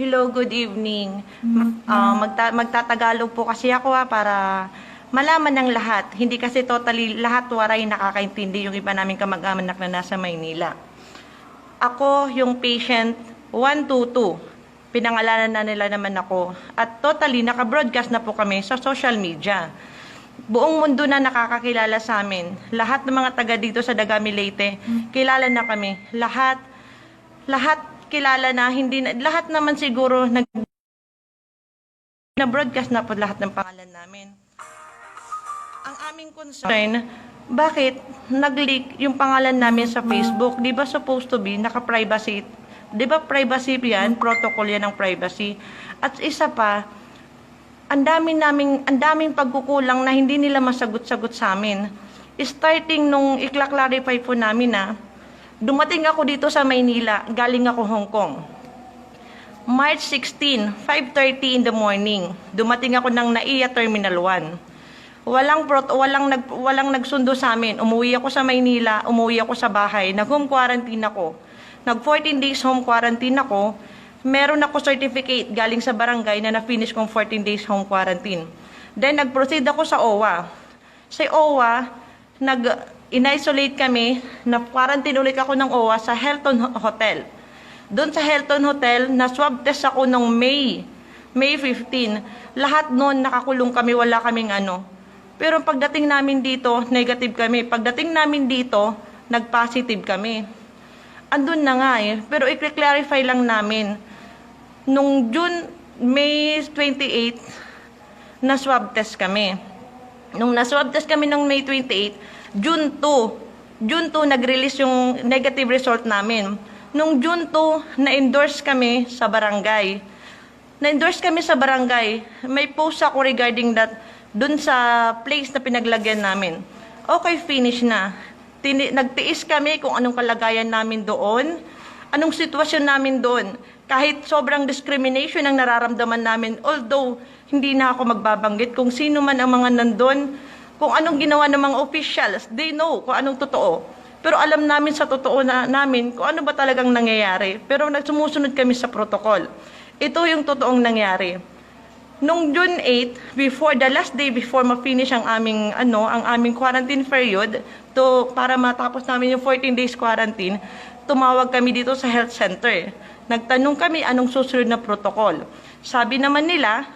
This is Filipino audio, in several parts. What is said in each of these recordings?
Hello, good evening. Ah, magta- magtatagalog po kasi ako ha, para malaman ng lahat. Hindi kasi totally lahat waray nakakaintindi yung iba naming kamag-anak na nasa Maynila. Ako, yung patient 122, pinangalanan na nila naman ako. At totally, naka-broadcast na po kami sa social media. Buong mundo na nakakakilala sa amin. Lahat ng mga taga dito sa Dagami Leyte, kilala na kami. Lahat, lahat kilala na, hindi na, lahat naman siguro nag na broadcast na po lahat ng pangalan namin. Ang aming concern, bakit nag-leak yung pangalan namin sa Facebook? Di ba supposed to be naka-privacy? Di ba privacy yan? Protocol yan ng privacy. At isa pa, ang dami naming, ang daming pagkukulang na hindi nila masagot-sagot sa amin. Starting nung ikla-clarify po namin na, dumating ako dito sa Maynila, galing ako Hong Kong. March 16, 5.30 in the morning, dumating ako ng NAIA Terminal 1. Walang, prot walang, nag walang nagsundo sa amin. Umuwi ako sa Maynila, umuwi ako sa bahay, nag-home quarantine ako. Nag 14 days home quarantine ako. Meron ako certificate galing sa barangay na na-finish kong 14 days home quarantine. Then nag-proceed ako sa OWA. Sa OWA, nag in-isolate kami, na-quarantine ulit ako ng OWA sa Hilton Ho- Hotel. Doon sa Hilton Hotel, na-swab test ako nung May, May 15. Lahat noon nakakulong kami, wala kaming ano. Pero pagdating namin dito, negative kami. Pagdating namin dito, nag-positive kami. Andun na nga eh. Pero i-clarify lang namin. Nung June, May 28, na-swab test kami. Nung na-swab test kami ng May 28, June 2, June 2 nag-release yung negative result namin. Nung June 2, na-endorse kami sa barangay. Na-endorse kami sa barangay. May post ako regarding that dun sa place na pinaglagyan namin. Okay, finish na. Tini- nagtiis kami kung anong kalagayan namin doon, anong sitwasyon namin doon. Kahit sobrang discrimination ang nararamdaman namin, although hindi na ako magbabanggit kung sino man ang mga nandun, kung anong ginawa ng mga officials, they know kung anong totoo. Pero alam namin sa totoo na namin kung ano ba talagang nangyayari. Pero nagsumusunod kami sa protocol. Ito yung totoong nangyari. Nung June 8, before the last day before ma-finish ang aming ano, ang aming quarantine period to para matapos namin yung 14 days quarantine, tumawag kami dito sa health center. Nagtanong kami anong susunod na protocol. Sabi naman nila,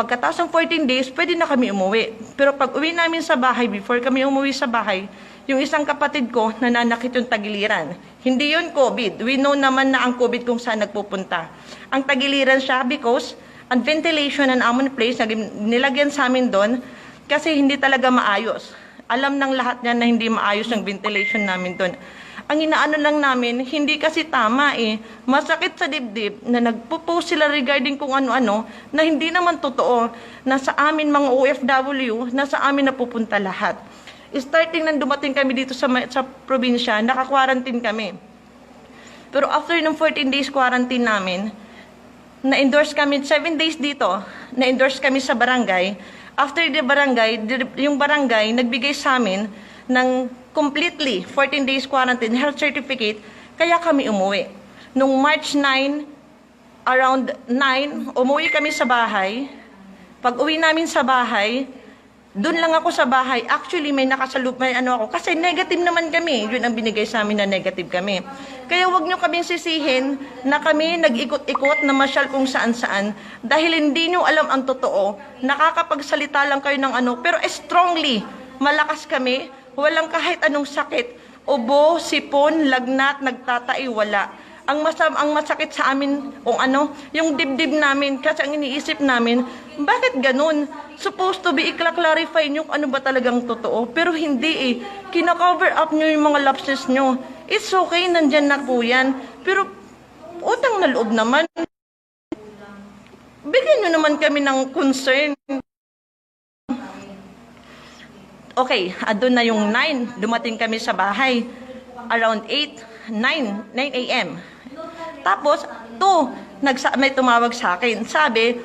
pagkatapos ng 14 days, pwede na kami umuwi. Pero pag uwi namin sa bahay, before kami umuwi sa bahay, yung isang kapatid ko, nananakit yung tagiliran. Hindi yun COVID. We know naman na ang COVID kung saan nagpupunta. Ang tagiliran siya because ang ventilation and amon place na nilagyan sa amin doon kasi hindi talaga maayos. Alam ng lahat niya na hindi maayos ang ventilation namin doon. Ang inaano lang namin, hindi kasi tama eh. Masakit sa dibdib na nagpo-post sila regarding kung ano-ano na hindi naman totoo na sa amin mga OFW, na sa amin napupunta lahat. Starting nang dumating kami dito sa, sa probinsya, naka-quarantine kami. Pero after ng 14 days quarantine namin, na-endorse kami, 7 days dito, na-endorse kami sa barangay. After the barangay, yung barangay nagbigay sa amin ng completely 14 days quarantine health certificate, kaya kami umuwi. Nung March 9, around 9, umuwi kami sa bahay. Pag uwi namin sa bahay, doon lang ako sa bahay. Actually, may nakasalup, may ano ako. Kasi negative naman kami. Yun ang binigay sa amin na negative kami. Kaya wag nyo kaming sisihin na kami nag-ikot-ikot na masyal kung saan-saan. Dahil hindi nyo alam ang totoo. Nakakapagsalita lang kayo ng ano. Pero strongly, malakas kami. Walang kahit anong sakit. Ubo, sipon, lagnat, nagtatai, wala. Ang masam ang masakit sa amin kung ano yung dibdib namin kasi ang iniisip namin bakit ganun? Supposed to be ikla-clarify nyo ano ba talagang totoo. Pero hindi eh. Kina-cover up nyo yung mga lapses nyo. It's okay nandyan na po yan. Pero utang na loob naman. Bigyan nyo naman kami ng concern Okay, adun na yung 9. Dumating kami sa bahay. Around 8, 9, 9 a.m. Tapos, 2, nagsa may tumawag sa akin. Sabi,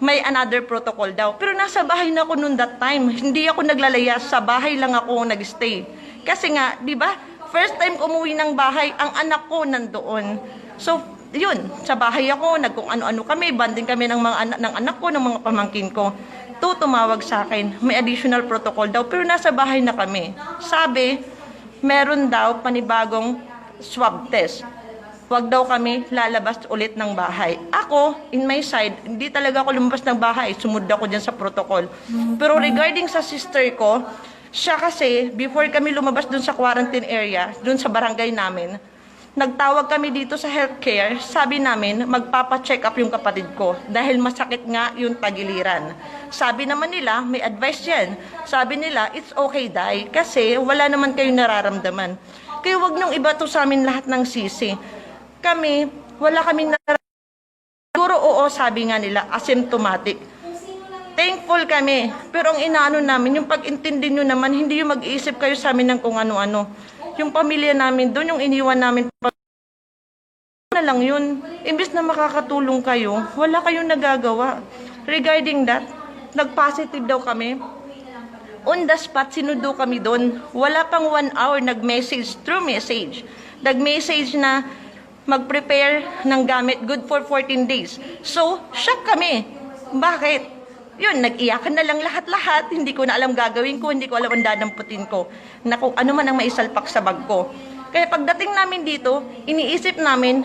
may another protocol daw. Pero nasa bahay na ako noon that time. Hindi ako naglalaya. Sa bahay lang ako nagstay. Kasi nga, di ba, first time umuwi ng bahay, ang anak ko nandoon. So, yun, sa bahay ako, nag kung ano-ano kami, banding kami ng mga anak, ng anak ko, ng mga pamangkin ko. To, tumawag sa akin, may additional protocol daw, pero nasa bahay na kami. Sabi, meron daw panibagong swab test. Huwag daw kami lalabas ulit ng bahay. Ako, in my side, hindi talaga ako lumabas ng bahay. Sumunod ako dyan sa protocol. Pero regarding sa sister ko, siya kasi, before kami lumabas dun sa quarantine area, dun sa barangay namin, nagtawag kami dito sa healthcare, sabi namin, magpapa-check up yung kapatid ko dahil masakit nga yung tagiliran. Sabi naman nila, may advice yan. Sabi nila, it's okay, Day, kasi wala naman kayong nararamdaman. Kaya wag niyong iba to sa amin lahat ng sisi. Kami, wala kaming nararamdaman. Siguro oo, sabi nga nila, asymptomatic. Thankful kami. Pero ang inaano namin, yung pag-intindi nyo naman, hindi yung mag-iisip kayo sa amin ng kung ano-ano. Yung pamilya namin doon, yung iniwan namin na lang yun. Imbis na makakatulong kayo, wala kayong nagagawa. Regarding that, nag-positive daw kami. On the spot, sinundo kami doon. Wala pang one hour, nag-message through message. Nag-message na mag-prepare ng gamit, good for 14 days. So, shock kami. Bakit? Yun, nag-iyakan na lang lahat-lahat. Hindi ko na alam gagawin ko, hindi ko alam ang dadamputin ko. Na kung ano man ang maisalpak sa bag ko. Kaya pagdating namin dito, iniisip namin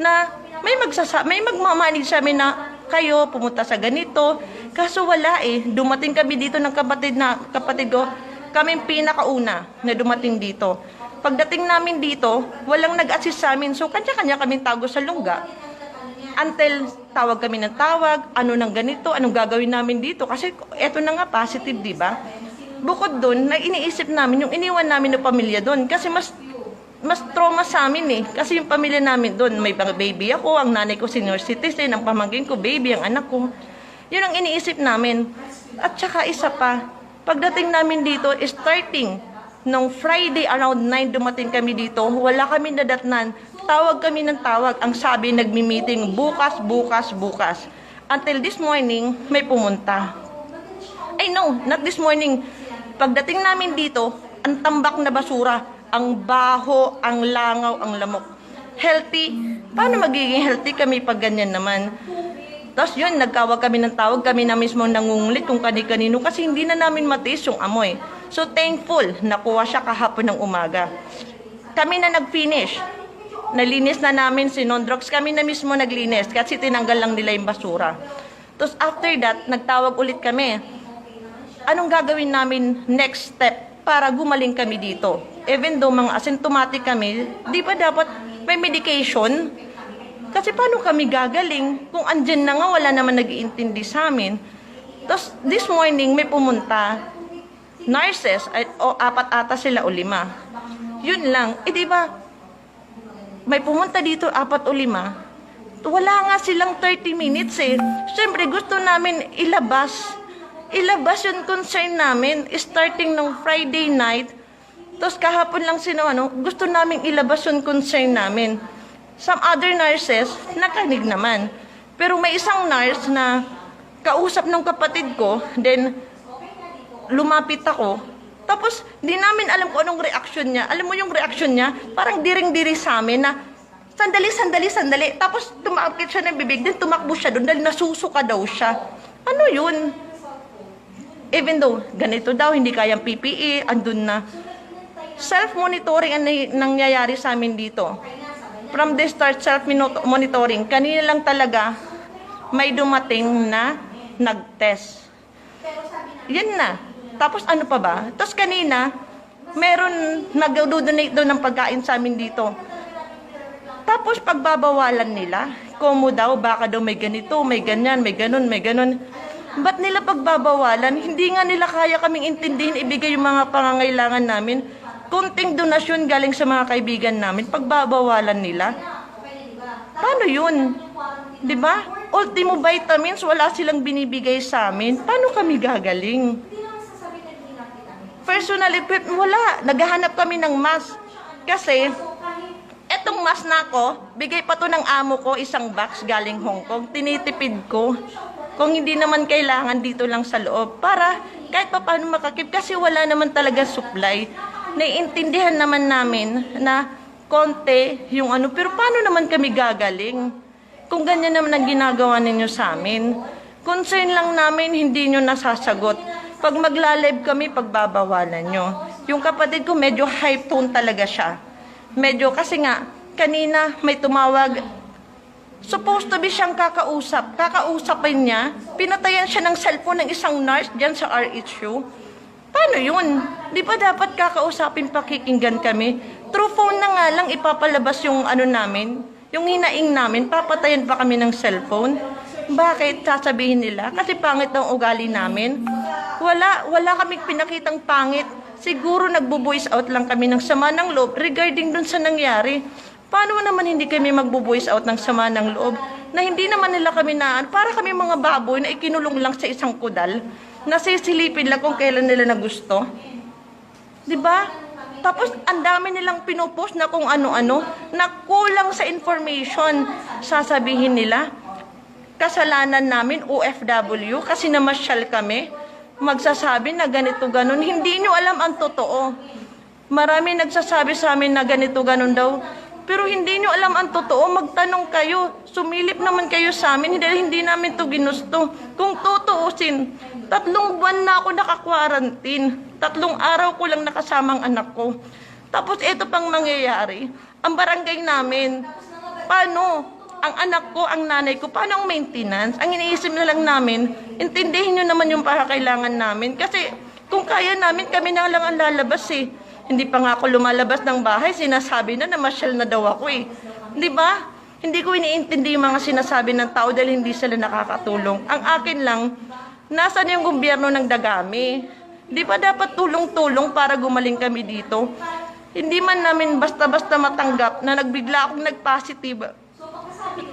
na may magsasa may magmamanage sa amin na kayo pumunta sa ganito. Kaso wala eh. Dumating kami dito ng kapatid na kapatid ko. Kami pinakauna na dumating dito. Pagdating namin dito, walang nag-assist sa amin. So kanya-kanya kaming tago sa lungga. Until tawag kami ng tawag, ano nang ganito, anong gagawin namin dito. Kasi eto na nga positive, di ba? Bukod doon, na iniisip namin yung iniwan namin ng pamilya doon. Kasi mas mas trauma sa amin eh. Kasi yung pamilya namin doon, may mga baby ako, ang nanay ko senior citizen, ang pamangkin ko baby, ang anak ko. Yun ang iniisip namin. At saka isa pa, pagdating namin dito, starting nung Friday around 9 dumating kami dito, wala kami nadatnan. Tawag kami ng tawag. Ang sabi, nagmi-meeting bukas, bukas, bukas. Until this morning, may pumunta. Ay no, not this morning. Pagdating namin dito, ang tambak na basura, ang baho, ang langaw, ang lamok. Healthy. Paano magiging healthy kami pag ganyan naman? Tapos yun, nagkawag kami ng tawag, kami na mismo nangungulit kung kani-kanino kasi hindi na namin matiis yung amoy. So thankful, nakuha siya kahapon ng umaga. Kami na nag-finish. Nalinis na namin si Nondrox. Kami na mismo naglinis kasi tinanggal lang nila yung basura. Tapos after that, nagtawag ulit kami anong gagawin namin next step para gumaling kami dito? Even though mga asymptomatic kami, di ba dapat may medication? Kasi paano kami gagaling kung andyan na nga wala naman nag-iintindi sa amin? Tapos this morning may pumunta, nurses, o apat ata sila o lima. Yun lang. Eh di ba, may pumunta dito apat o lima. Wala nga silang 30 minutes eh. Siyempre gusto namin ilabas ilabas yung concern namin starting nung Friday night. Tapos kahapon lang sino ano, gusto namin ilabas yung concern namin. Some other nurses, nakanig naman. Pero may isang nurse na kausap ng kapatid ko, then lumapit ako. Tapos, di namin alam kung anong reaction niya. Alam mo yung reaction niya? Parang diring-diri sa amin na, sandali, sandali, sandali. Tapos, tumakit siya ng bibig, then tumakbo siya doon dahil nasusuka daw siya. Ano yun? even though ganito daw, hindi kayang PPE, andun na. Self-monitoring ang nangyayari sa amin dito. From the start, self-monitoring. Kanina lang talaga, may dumating na nag-test. Yan na. Tapos ano pa ba? Tapos kanina, meron nag-donate daw ng pagkain sa amin dito. Tapos pagbabawalan nila, komo daw, baka daw may ganito, may ganyan, may ganun, may ganun. Ba't nila pagbabawalan? Hindi nga nila kaya kaming intindihin, ibigay yung mga pangangailangan namin. Kunting donasyon galing sa mga kaibigan namin, pagbabawalan nila. Paano yun? 'Di ba? Ultimo vitamins, wala silang binibigay sa amin. Paano kami gagaling? Personal equipment, wala. Naghahanap kami ng mask. Kasi, etong mask na ako, bigay pa to ng amo ko, isang box galing Hong Kong. Tinitipid ko. Kung hindi naman kailangan dito lang sa loob. Para kahit pa paano makakip. Kasi wala naman talaga supply. Naiintindihan naman namin na konti yung ano. Pero paano naman kami gagaling? Kung ganyan naman ang ginagawa ninyo sa amin. Concern lang namin, hindi nyo nasasagot. Pag magla-live kami, pagbabawalan nyo. Yung kapatid ko, medyo high tone talaga siya. Medyo, kasi nga, kanina may tumawag, supposed to be siyang kakausap. Kakausapin niya, pinatayan siya ng cellphone ng isang nurse dyan sa RHU. Paano yun? Di ba dapat kakausapin pakikinggan kami? Through phone na nga lang ipapalabas yung ano namin, yung hinaing namin, papatayan pa kami ng cellphone. Bakit sasabihin nila? Kasi pangit ang ugali namin. Wala, wala kaming pinakitang pangit. Siguro nagbo-voice out lang kami ng sama ng loob regarding dun sa nangyari. Paano naman hindi kami magbo-voice out ng sama ng loob? Na hindi naman nila kami na, para kami mga baboy na ikinulong lang sa isang kudal. Nasisilipin lang kung kailan nila na gusto. ba? Tapos ang dami nilang pinopost na kung ano-ano na kulang sa information. Sasabihin nila, kasalanan namin OFW kasi namasyal kami. Magsasabi na ganito ganon. Hindi nyo alam ang totoo. Marami nagsasabi sa amin na ganito ganon daw. Pero hindi nyo alam ang totoo. Magtanong kayo. Sumilip naman kayo sa amin dahil hindi namin to ginusto. Kung tutuusin, tatlong buwan na ako naka-quarantine. Tatlong araw ko lang nakasamang anak ko. Tapos ito pang nangyayari. Ang barangay namin, paano? Ang anak ko, ang nanay ko, paano ang maintenance? Ang iniisip na lang namin, intindihin nyo naman yung pakakailangan namin. Kasi kung kaya namin, kami na lang ang lalabas eh. Hindi pa nga ako lumalabas ng bahay, sinasabi na na masyal na daw ako eh. Di ba? Hindi ko iniintindi yung mga sinasabi ng tao dahil hindi sila nakakatulong. Ang akin lang, nasan yung gobyerno ng dagami? Di ba dapat tulong-tulong para gumaling kami dito? Hindi man namin basta-basta matanggap na nagbigla akong nag-positive.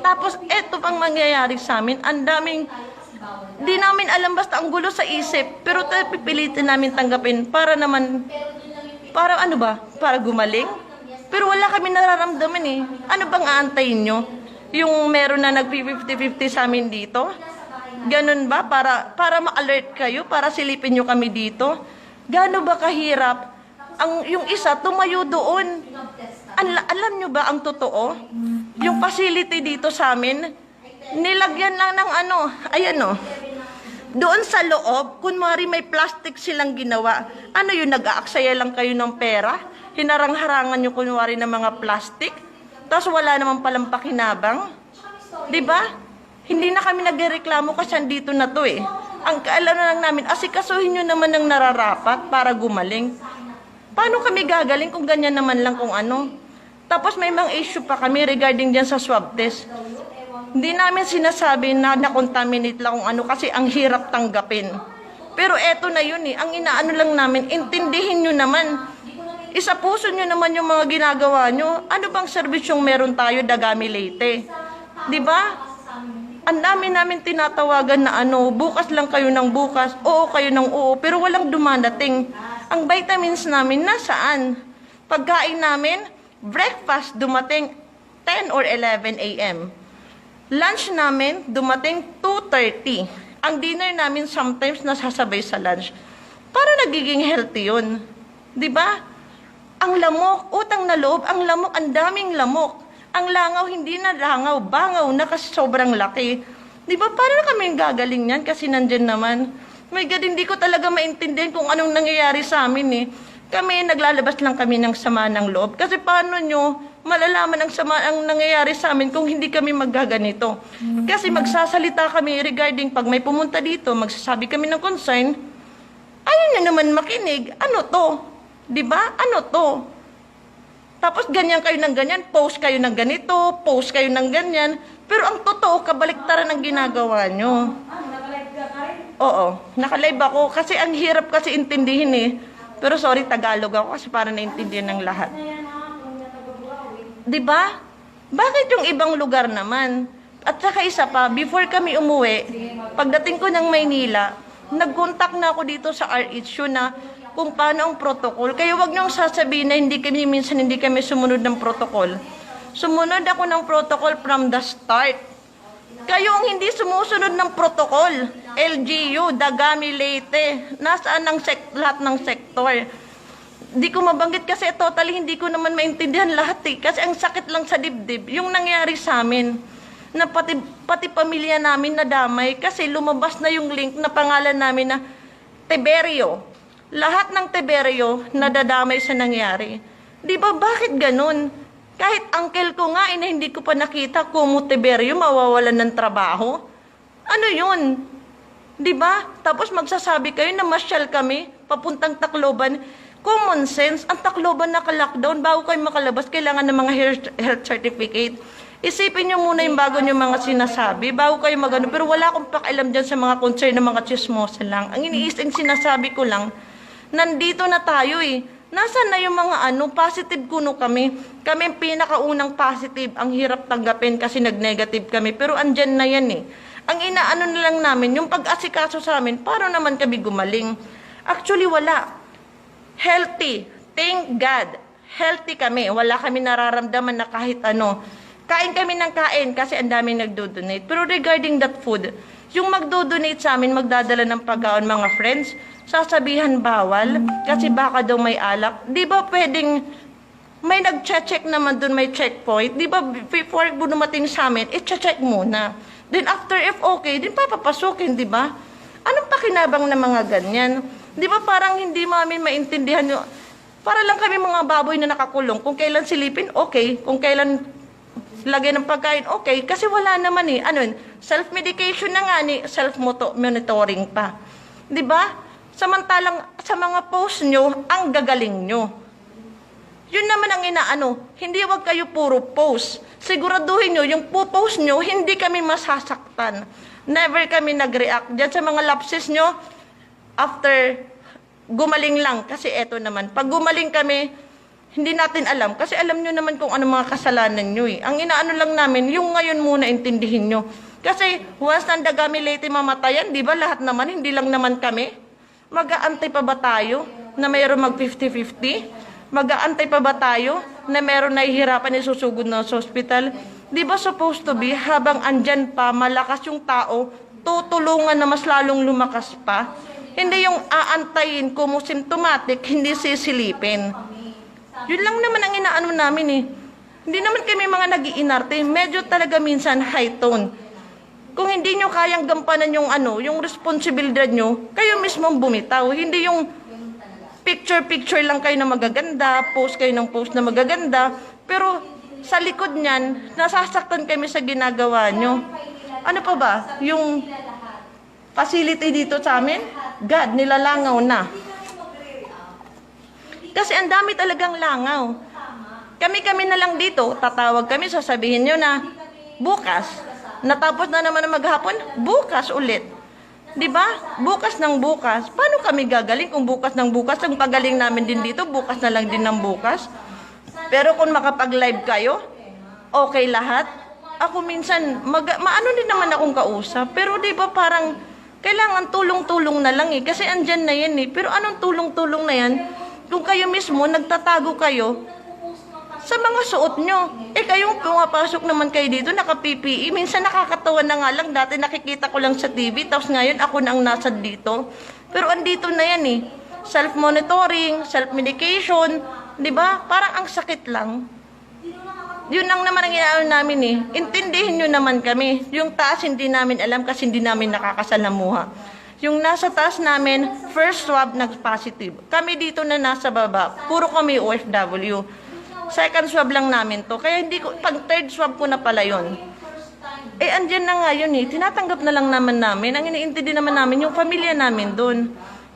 Tapos eto pang mangyayari sa amin, ang daming di namin alam basta ang gulo sa isip, pero pipilitin namin tanggapin para naman para ano ba? Para gumaling? Pero wala kami nararamdaman eh. Ano bang aantayin nyo? Yung meron na nag-50-50 sa amin dito? Ganun ba? Para, para ma-alert kayo? Para silipin nyo kami dito? Gano ba kahirap? Ang, yung isa, tumayo doon. Al- alam nyo ba ang totoo? Yung facility dito sa amin, nilagyan lang ng ano, ayan o. Doon sa loob, kunwari may plastic silang ginawa. Ano yun, nag-aaksaya lang kayo ng pera? Hinarang-harangan nyo kunwari ng mga plastic? Tapos wala naman palang pakinabang? Ba? Hindi na kami nagreklamo kasi andito na to eh. Ang kaalam na lang namin, asikasuhin nyo naman ng nararapat para gumaling. Paano kami gagaling kung ganyan naman lang kung ano? Tapos may mga issue pa kami regarding dyan sa swab test. Hindi namin sinasabi na na-contaminate lang kung ano kasi ang hirap tanggapin. Pero eto na yun eh, ang inaano lang namin, intindihin nyo naman. Isa puso nyo naman yung mga ginagawa nyo. Ano bang serbisyong meron tayo, Dagami Leyte? Di ba? Ang dami namin tinatawagan na ano, bukas lang kayo ng bukas, oo kayo ng oo, pero walang dumadating. Ang vitamins namin, nasaan? Pagkain namin, breakfast dumating 10 or 11 a.m. Lunch namin, dumating 2.30. Ang dinner namin sometimes nasasabay sa lunch. Para nagiging healthy yun. Ba? Ang lamok, utang na loob, ang lamok, ang daming lamok. Ang langaw, hindi na langaw, bangaw na kasi sobrang laki. Di ba? Para kami gagaling yan kasi nandyan naman. My God, hindi ko talaga maintindihan kung anong nangyayari sa amin eh. Kami, naglalabas lang kami ng sama ng loob. Kasi paano nyo malalaman ang sama ang nangyayari sa amin kung hindi kami maggaganito. Kasi magsasalita kami regarding pag may pumunta dito, magsasabi kami ng concern, ayaw nyo naman makinig. Ano to? Di ba? Ano to? Tapos ganyan kayo ng ganyan, post kayo ng ganito, post kayo ng ganyan. Pero ang totoo, kabaliktaran ang ginagawa nyo. Oo, nakalive ako kasi ang hirap kasi intindihin eh. Pero sorry, Tagalog ako kasi para naintindihan ng lahat. 'Di ba? Bakit yung ibang lugar naman? At saka isa pa, before kami umuwi, pagdating ko ng Maynila, nag-contact na ako dito sa RHU na kung paano ang protocol. Kaya wag niyong sasabihin na hindi kami, minsan hindi kami sumunod ng protocol. Sumunod ako ng protocol from the start. Kayo ang hindi sumusunod ng protocol. LGU, Dagami Leyte, nasaan ang sek- lahat ng sektor. Di ko mabanggit kasi totally hindi ko naman maintindihan lahat eh. Kasi ang sakit lang sa dibdib, yung nangyari sa amin. Na pati, pati pamilya namin nadamay kasi lumabas na yung link na pangalan namin na Tiberio. Lahat ng Tiberio nadadamay sa nangyari. Di ba bakit ganun? Kahit uncle ko nga, ina, hindi ko pa nakita kung Tiberio mawawalan ng trabaho. Ano yun? Di ba? Tapos magsasabi kayo na masyal kami, papuntang Tacloban. Common sense, ang Tacloban naka-lockdown, bago kayo makalabas, kailangan ng mga health, certificate. Isipin nyo muna yung bago nyo mga sinasabi, bago kayo magano. Pero wala akong pakialam dyan sa mga concern ng mga chismosa lang. Ang iniising sinasabi ko lang, nandito na tayo eh. Nasaan na yung mga ano, positive kuno kami. Kami ang pinakaunang positive, ang hirap tanggapin kasi nag-negative kami. Pero andyan na yan eh. Ang inaano na lang namin, yung pag-asikaso sa amin, paano naman kami gumaling? Actually, wala. Healthy. Thank God. Healthy kami. Wala kami nararamdaman na kahit ano. Kain kami ng kain kasi ang daming nagdo-donate. Pero regarding that food, yung magdo-donate sa amin, magdadala ng pagkaon mga friends, sasabihan bawal kasi baka daw may alak. Di ba pwedeng may nag-check naman dun, may checkpoint. Di ba before dumating sa amin, i-check muna. Then after if okay, din papapasukin, di ba? Anong pakinabang ng mga ganyan? Di ba parang hindi mamin maintindihan yung... Para lang kami mga baboy na nakakulong. Kung kailan silipin, okay. Kung kailan lagyan ng pagkain, okay. Kasi wala naman eh. Ano yun? Self-medication na nga ni self-monitoring pa. Di ba? Samantalang sa mga post nyo, ang gagaling nyo. Yun naman ang inaano, hindi wag kayo puro post. Siguraduhin nyo, yung po post nyo, hindi kami masasaktan. Never kami nag-react. Diyan sa mga lapses nyo, after gumaling lang, kasi eto naman, pag gumaling kami, hindi natin alam. Kasi alam nyo naman kung ano mga kasalanan nyo eh. Ang inaano lang namin, yung ngayon muna intindihin nyo. Kasi once nandagami late mamatayan, di ba lahat naman, hindi lang naman kami. Mag-aantay pa ba tayo na mayroon mag 50-50? Mag-aantay pa ba tayo na meron nahihirapan isusugod na sa hospital? Di ba supposed to be, habang andyan pa, malakas yung tao, tutulungan na mas lalong lumakas pa? Hindi yung aantayin kung symptomatic, hindi sisilipin. Yun lang naman ang inaano namin eh. Hindi naman kami mga nag-iinarte. Medyo talaga minsan high tone. Kung hindi nyo kayang gampanan yung ano, yung responsibilidad nyo, kayo mismo bumitaw. Hindi yung picture-picture lang kayo na magaganda, post kayo ng post na magaganda, pero sa likod niyan, nasasaktan kami sa ginagawa nyo. Ano pa ba? Yung facility dito sa amin, God, nilalangaw na. Kasi ang dami talagang langaw. Kami-kami na lang dito, tatawag kami, sasabihin nyo na, bukas, natapos na naman ang maghapon, bukas ulit. 'Di ba? Bukas ng bukas. Paano kami gagaling kung bukas ng bukas? Ang pagaling namin din dito, bukas na lang din ng bukas. Pero kung makapag-live kayo, okay lahat. Ako minsan, mag, maano din naman akong kausap. Pero 'di ba parang kailangan tulong-tulong na lang eh. Kasi andyan na yan eh. Pero anong tulong-tulong na yan? Kung kayo mismo, nagtatago kayo, sa mga suot nyo. Eh kayong pumapasok naman kayo dito, naka-PPE. Minsan nakakatawa na nga lang, dati nakikita ko lang sa TV, tapos ngayon ako na ang nasa dito. Pero andito na yan eh. Self-monitoring, self-medication, di ba? Parang ang sakit lang. Yun lang naman ang inaano namin eh. Intindihin nyo naman kami. Yung taas hindi namin alam kasi hindi namin nakakasalamuha. Yung nasa taas namin, first swab nag-positive. Kami dito na nasa baba, puro kami OFW. Second swab lang namin to. Kaya hindi ko, pag third swab ko na pala yun. Eh, andyan na nga yun eh. Tinatanggap na lang naman namin. Ang iniintindi naman namin, yung pamilya namin doon.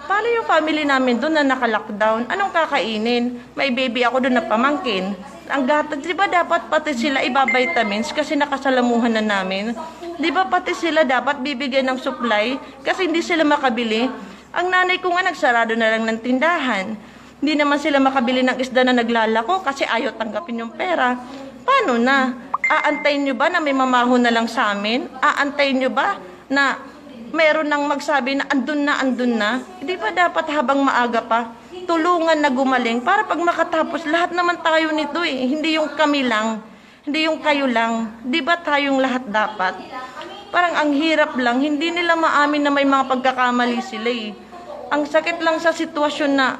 Paano yung family namin doon na naka-lockdown? Anong kakainin? May baby ako doon na pamangkin. Ang gata, di ba dapat pati sila iba-vitamins kasi nakasalamuhan na namin? Di ba pati sila dapat bibigyan ng supply kasi hindi sila makabili? Ang nanay ko nga nagsarado na lang ng tindahan. Hindi naman sila makabili ng isda na naglalako kasi ayaw tanggapin yung pera. Paano na? Aantayin nyo ba na may mamahon na lang sa amin? Aantayin nyo ba na meron nang magsabi na andun na, andun na? Hindi ba dapat habang maaga pa, tulungan na gumaling para pag makatapos, lahat naman tayo nito eh. Hindi yung kami lang. Hindi yung kayo lang. Di ba tayong lahat dapat? Parang ang hirap lang. Hindi nila maamin na may mga pagkakamali sila eh. Ang sakit lang sa sitwasyon na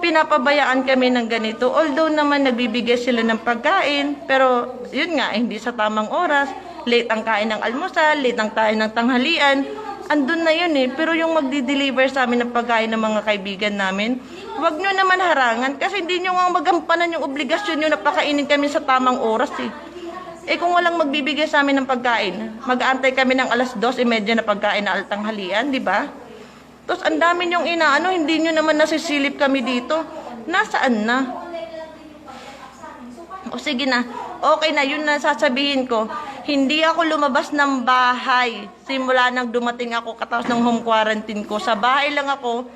pinapabayaan kami ng ganito. Although naman nagbibigay sila ng pagkain, pero yun nga, hindi sa tamang oras. Late ang kain ng almusal, late ang kain ng tanghalian. Andun na yun eh. Pero yung magdi-deliver sa amin ng pagkain ng mga kaibigan namin, wag nyo naman harangan kasi hindi nyo nga magampanan yung obligasyon nyo na pakainin kami sa tamang oras eh. Eh kung walang magbibigay sa amin ng pagkain, mag-aantay kami ng alas 2.30 na pagkain na altanghalian, di ba? Tapos ang dami niyong inaano, hindi niyo naman nasisilip kami dito. Nasaan na? O sige na, okay na, yun na sasabihin ko. Hindi ako lumabas ng bahay simula nang dumating ako katapos ng home quarantine ko. Sa bahay lang ako,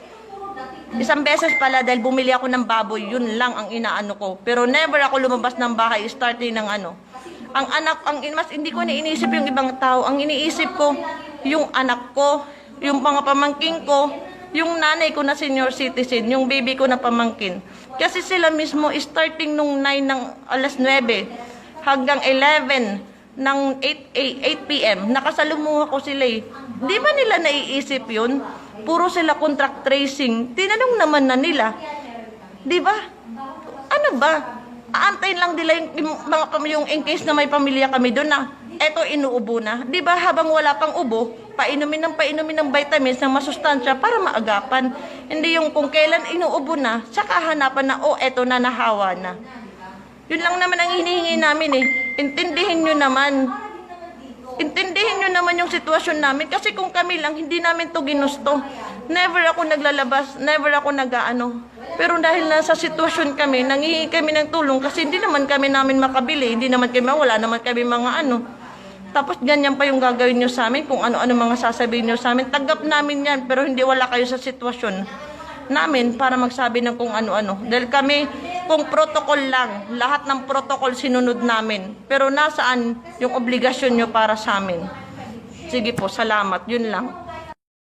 isang beses pala dahil bumili ako ng baboy, yun lang ang inaano ko. Pero never ako lumabas ng bahay, starting ng ano. Ang anak, ang mas hindi ko na iniisip yung ibang tao. Ang iniisip ko, yung anak ko, yung mga pamangking ko, yung nanay ko na senior citizen, yung baby ko na pamangkin. Kasi sila mismo, starting nung 9 ng alas 9 hanggang 11 ng 8, 8, 8 p.m., nakasalumuha ko sila eh. Di ba nila naiisip yun? Puro sila contract tracing. Tinanong naman na nila. Di ba? Ano ba? Aantayin lang nila yung, yung mga yung in case na may pamilya kami doon na eto inuubo na. 'Di ba habang wala pang ubo, painumin ng painumin ng vitamins ng masustansya para maagapan. Hindi yung kung kailan inuubo na, saka hanapan na oh eto na nahawa na. Yun lang naman ang hinihingi namin eh. Intindihin nyo naman. Intindihin nyo naman yung sitwasyon namin. Kasi kung kami lang, hindi namin to ginusto. Never ako naglalabas, never ako nag-ano. Pero dahil nasa sitwasyon kami, nangihingi kami ng tulong kasi hindi naman kami namin makabili, hindi naman kami, wala naman kami mga ano. Tapos ganyan pa yung gagawin nyo sa amin, kung ano-ano mga sasabihin nyo sa amin. Tanggap namin yan, pero hindi wala kayo sa sitwasyon namin para magsabi ng kung ano-ano. Dahil kami, kung protocol lang, lahat ng protocol sinunod namin. Pero nasaan yung obligasyon nyo para sa amin? Sige po, salamat. Yun lang.